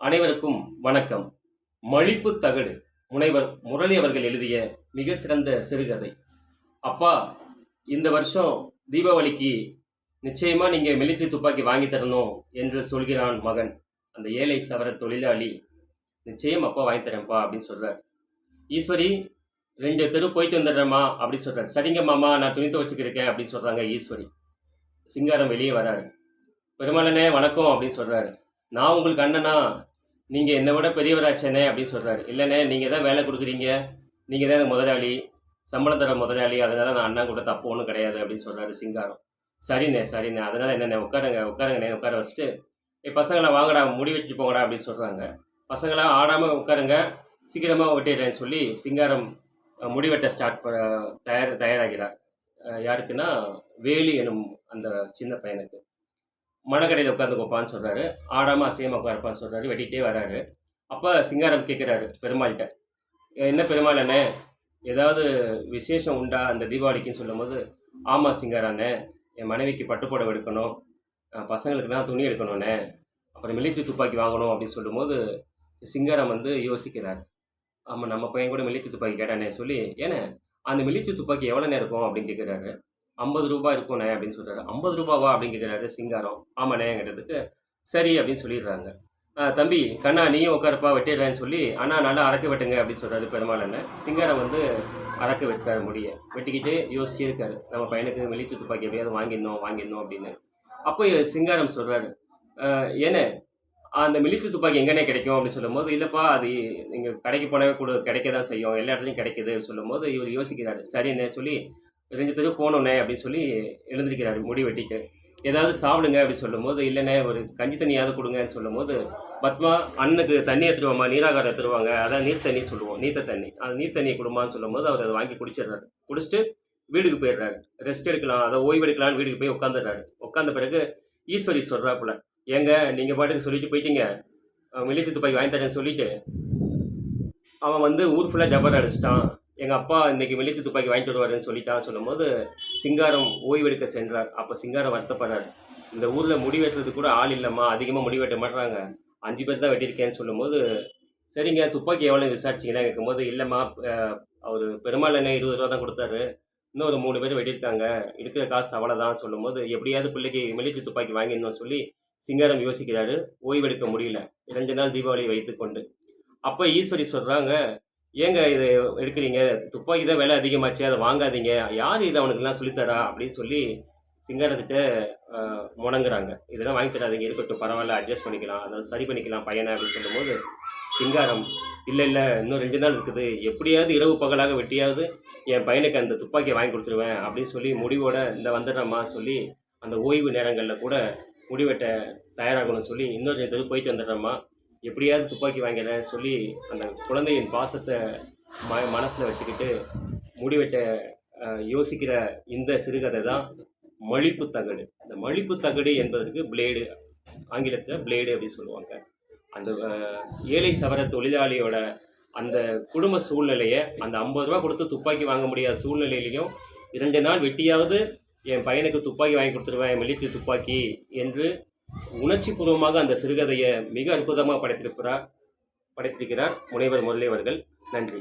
அனைவருக்கும் வணக்கம். மழிப்பு தகடு. முனைவர் முரளி அவர்கள் எழுதிய மிக சிறந்த சிறுகதை. அப்பா இந்த வருஷம் தீபாவளிக்கு நிச்சயமா நீங்க மிலிட்ரி துப்பாக்கி வாங்கி தரணும் என்று சொல்கிறான் மகன். அந்த ஏழை சவர தொழிலாளி நிச்சயம் அப்பா வாங்கி தரேன்ப்பா அப்படின்னு சொல்றார். ஈஸ்வரி ரெண்டு தெரு போயிட்டு வந்துடுறேம்மா அப்படின்னு சொல்கிறார் சரிங்க மாமா நான் துணி துவச்சிக்கிருக்கேன் அப்படின்னு சொல்கிறாங்க ஈஸ்வரி. சிங்காரம் வெளியே வராரு. பெருமாளனே வணக்கம் அப்படின்னு சொல்கிறாரு நான் உங்களுக்கு அண்ணனா நீங்கள் என்னை விட பெரியவராச்சேனே அப்படின்னு சொல்கிறாரு இல்லைண்ணே நீங்கள் தான் வேலை கொடுக்குறீங்க. நீங்கள் தான் முதலாளி. சம்பளம் தர முதலாளி. அதனால நான் அண்ணா கூட தப்பு ஒன்றும் கிடையாது அப்படின்னு சொல்கிறாரு சிங்காரம். சரிண்ணே சரிண்ணே. அதனால் என்னண்ணே உட்காருங்க உட்காருங்கண்ணே உட்கார வச்சுட்டு ஏ பசங்களை வாங்கடா முடி வெட்டி போங்கடா அப்படின்னு சொல்கிறாங்க பசங்களாம் ஆடாமல் உட்காருங்க. சீக்கிரமாக வெட்டிடுறேன்னு சொல்லி சிங்காரம் முடிவெட்ட முடி வெட்ட ஸ்டார்ட் ப தயார் தயாராகிறார். யாருக்குன்னா வேலி எனும் அந்த சின்ன பையனுக்கு. மனக்கடையில் உட்காந்து கொப்பான்னு சொல்கிறாரு ஆடாமல் அசையமாக உட்காருப்பான்னு சொல்கிறாரு வெட்டிகிட்டே வராரு. அப்போ சிங்காரம் கேட்குறாரு பெருமாள்கிட்ட. என்ன பெருமாள் அண்ணே? ஏதாவது விசேஷம் உண்டா? அந்த தீபாவளிக்குன்னு சொல்லும்போது ஆமாம் சிங்காராண்ணே என் மனைவிக்கு பட்டுப்புடவை எடுக்கணும். பசங்களுக்குலாம் துணி எடுக்கணுண்ணே அப்புறம் மிலிட்ரி துப்பாக்கி வாங்கணும் அப்படின்னு சொல்லும்போது சிங்காரம் வந்து யோசிக்கிறார். ஆமாம் நம்ம பையன் கூட மிலிட்ரி துப்பாக்கி கேட்டானே சொல்லி ஏன்னா அந்த மிலிட்ரி துப்பாக்கி எவ்வளோ நேரம் இருக்கும்? அப்படின்னு கேட்குறாரு ஐம்பது ரூபாய் இருக்கும்ண்ணே அப்படின்னு சொல்கிறாரு ஐம்பது ரூபாவா அப்படின்னு கேட்குறாரு சிங்காரம். ஆமாண்ணேங்கிறதுக்கு கேட்டதுக்கு சரி அப்படின்னு சொல்லிடுறாங்க. தம்பி கண்ணா நீயும் உட்காரப்பா வெட்டிடுறேன்னு சொல்லி அண்ணா நல்லா அறக்க வெட்டுங்க அப்படின்னு சொல்கிறாரு பெருமாள் அண்ணன் சிங்காரம் வந்து அறக்க வெட்டுறாரு முடிய. வெட்டிக்கிட்டு யோசிச்சு இருக்காரு. நம்ம பையனுக்கு வெளிச்சு துப்பாக்கி எப்படியாவது வாங்கிடணும் வாங்கிடணும் அப்படின்னு. அப்போ சிங்காரம் சொல்கிறாரு ஏன்னு அந்த மிலிட்ரி துப்பாக்கி எங்கேனே கிடைக்கும்? அப்படின்னு சொல்லும்போது இல்லைப்பா அது நீங்கள் கடைக்கு போனவே கூட கிடைக்க தான் செய்யும். எல்லா இடத்துலையும் கிடைக்குது. சொல்லும்போது இவர் யோசிக்கிறாரு. சரிண்ணே சொல்லி ரெண்டு தெரு போகணுண்ணே அப்படின்னு சொல்லி எழுந்திருக்கிறாரு முடி வெட்டிட்டு. ஏதாவது சாப்பிடுங்க அப்படின்னு சொல்லும்போது இல்லைண்ணே ஒரு கஞ்சி தண்ணியாவது கொடுங்கன்னு சொல்லும்போது பத்மா அண்ணனுக்கு தண்ணி எடுத்துருவாம்மா நீராகாரம் எடுத்துருவாங்க அதான் நீர் தண்ணி சொல்லுவோம் நீத்த தண்ணி. அந்த நீர் தண்ணியை கொடுமான்னு சொல்லும்போது அவர் அதை வாங்கி குடிச்சிடுறாரு. குடிச்சிட்டு வீடுக்கு போயிடுறாரு. ரெஸ்ட் எடுக்கலாம் அதை ஓய்வு எடுக்கலாம்னு வீட்டுக்கு போய் உட்காந்துடுறாரு. உட்காந்த பிறகு ஈஸ்வரி சொல்கிறாப்புல ஏங்க நீங்கள் பாட்டுக்கு சொல்லிட்டு போயிட்டீங்க. மிலிட்ரி துப்பாக்கி வாங்கி தரேன்னு சொல்லிட்டு அவன் வந்து ஊர் ஃபுல்லாக ஜபர் அடிச்சிட்டான். எங்கள் அப்பா இன்றைக்கி வெளிச்சு துப்பாக்கி வாங்கிட்டு வருவாருன்னு சொல்லிட்டான் சொல்லும்போது சிங்காரம் ஓய்வெடுக்க சென்றார். அப்போ சிங்காரம் வருத்தப்படுறார் இந்த ஊரில் முடி வெட்டுறது கூட ஆள் இல்லைம்மா அதிகமாக முடி வெட்ட மாட்டுறாங்க அஞ்சு பேர் தான் வெட்டியிருக்கேன்னு சொல்லும்போது சரிங்க துப்பாக்கி எவ்வளோ விசாரிச்சிங்கன்னா கேட்கும்போது இல்லைம்மா அவர் பெருமாள் என்ன இருபது ரூபா தான் கொடுத்தாரு. இன்னும் ஒரு மூணு பேர் வெட்டியிருக்காங்க. இருக்கிற காசு அவ்வளோதான் சொல்லும்போது எப்படியாவது பிள்ளைக்கு மிலிட்ரி துப்பாக்கி வாங்கிடணும் சொல்லி சிங்காரம் யோசிக்கிறாரு. ஓய்வெடுக்க முடியல. இரண்டு நாள் தீபாவளியை வைத்துக்கொண்டு. அப்போ ஈஸ்வரி சொல்கிறாங்க ஏங்க இது எடுக்கிறீங்க? துப்பாக்கி தான் விலை அதிகமாச்சு அதை வாங்காதீங்க. யார் இது அவனுக்குலாம் சொல்லித்தரா? அப்படின்னு சொல்லி சிங்காரத்திட்ட முடங்குறாங்க இதெல்லாம் வாங்கி தராதிங்க. இருக்கட்டும் பரவாயில்ல அட்ஜஸ்ட் பண்ணிக்கலாம். அதாவது சரி பண்ணிக்கலாம் பையனை அப்படின்னு சொல்லும்போது சிங்காரம் இல்லை இல்லை இன்னும் ரெண்டு நாள் இருக்குது. எப்படியாவது இரவு பகலாக வெட்டியாவது என் பையனுக்கு அந்த துப்பாக்கியை வாங்கி கொடுத்துருவேன் அப்படின்னு சொல்லி முடிவோட இந்த வந்துடுறம்மா சொல்லி அந்த ஓய்வு நேரங்களில் கூட முடிவெட்ட தயாராகணும்னு சொல்லி இன்னொரு ரெண்டு தெரு போயிட்டு வந்துடுறம்மா. எப்படியாவது துப்பாக்கி வாங்கிறேன் சொல்லி அந்த குழந்தையின் பாசத்தை ம மனசில் வச்சுக்கிட்டு முடிவெட்ட யோசிக்கிற இந்த சிறுகதை தான் மழிப்பு தகடு. இந்த மழிப்பு தகடு என்பதற்கு பிளேடு ஆங்கிலத்தில் பிளேடு அப்படின்னு சொல்லுவாங்க. அந்த ஏழை சவர தொழிலாளியோட அந்த குடும்ப சூழ்நிலையை அந்த ஐம்பது ரூபா கொடுத்து துப்பாக்கி வாங்க முடியாத சூழ்நிலையிலையும் இரண்டு நாள் வெட்டியாவது என் பையனுக்கு துப்பாக்கி வாங்கி கொடுத்துருவேன் மிலிட்ரி துப்பாக்கி என்று உணர்ச்சிபூர்வமாக அந்த சிறுகதையை மிக அற்புதமாக படைத்திருக்கிறார் படைத்திருக்கிறார் முனைவர் முரளி அவர்கள் நன்றி.